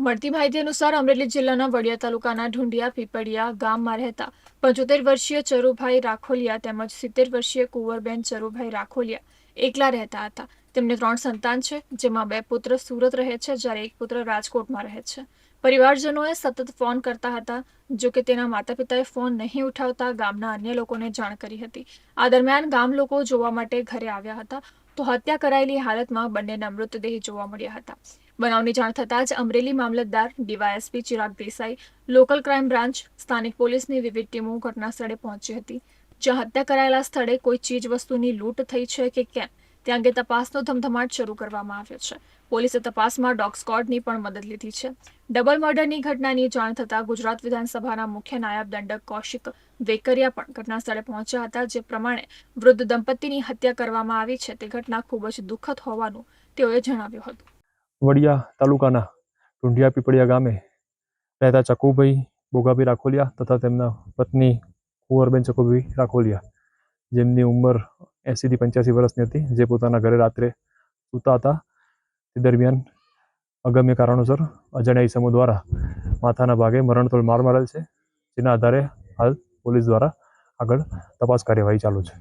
મળતી માહિતી અનુસાર અમરેલી જિલ્લાના વડિયા તાલુકાના ઢુંડિયા પીપળિયા ગામમાં રહેતા પંચોતેર વર્ષીય ચરુભાઈ રાખોલિયા તેમજ સિત્તેર વર્ષીય કુંવરબેન ચરુભાઈ રાખોલિયા એકલા રહેતા હતા. તેમને ત્રણ સંતાન છે, જેમાં બે પુત્ર સુરત રહે છે, જ્યારે એક પુત્ર રાજકોટમાં રહે છે. પરિવારજનોએ સતત ફોન કરતા હતા જો કે તેના માતા પિતાએ ફોન નહીં ઉઠાવતા ગામના અન્ય લોકોને જાણ કરી હતી. આ દરમિયાન ગામ લોકો જોવા માટે ઘરે આવ્યા હતા. તો હત્યા કરાયેલી હાલતમાં બંનેના મૃતદેહ જોવા મળ્યા હતા. બનાવની જાણ થતાં જ અમરેલી મામલતદાર DYSP Chirag Desai, local crime branch, સ્થાનિક પોલીસની વિવિધ ટીમો ઘટના સ્થળે પહોંચી હતી. જ્યાં હત્યા કરાયેલા સ્થળે કોઈ ચીજ વસ્તુની લૂંટ થઈ છે કે કેમ? તે અંગે તપાસનો ધમધમાટ શરૂ કરવામાં આવ્યો છે. પોલીસે તપાસમાં ડોગ સ્કોડની પણ મદદ લીધી છે. ડબલ મર્ડરની ઘટનાની જાણ થતાં ગુજરાત વિધાનસભાના મુખ્ય નાયબ દંડક કૌશિક વેકરિયા પણ ઘટના સ્થળે પહોંચ્યા હતા, જે પ્રમાણે વૃદ્ધ દંપતીની હત્યા કરવામાં આવી છે. તે ઘટના ખૂબ જ દુઃખદ હોવાનું તેઓએ જણાવ્યું હતું. વડિયા તાલુકાના ઢુંઢિયા પીપળિયા ગામે રહેતા ચકુભાઈ બોગાભાઈ રાખોલિયા તથા તેમના પત્ની કુંવરબેન ચકુભાઈ રાખોલિયા, જેમની ઉંમર એંસીથી પંચ્યાસી વર્ષની હતી. જે પોતાના ઘરે રાત્રે સૂતા હતા. તે દરમિયાન અગમ્ય કારણોસર અજાણ્યા ઈસમો દ્વારા માથાના ભાગે મરણતોલ માર મારેલ છે. જેના આધારે હાલ પોલીસ દ્વારા આગળ તપાસ કાર્યવાહી ચાલુ છે.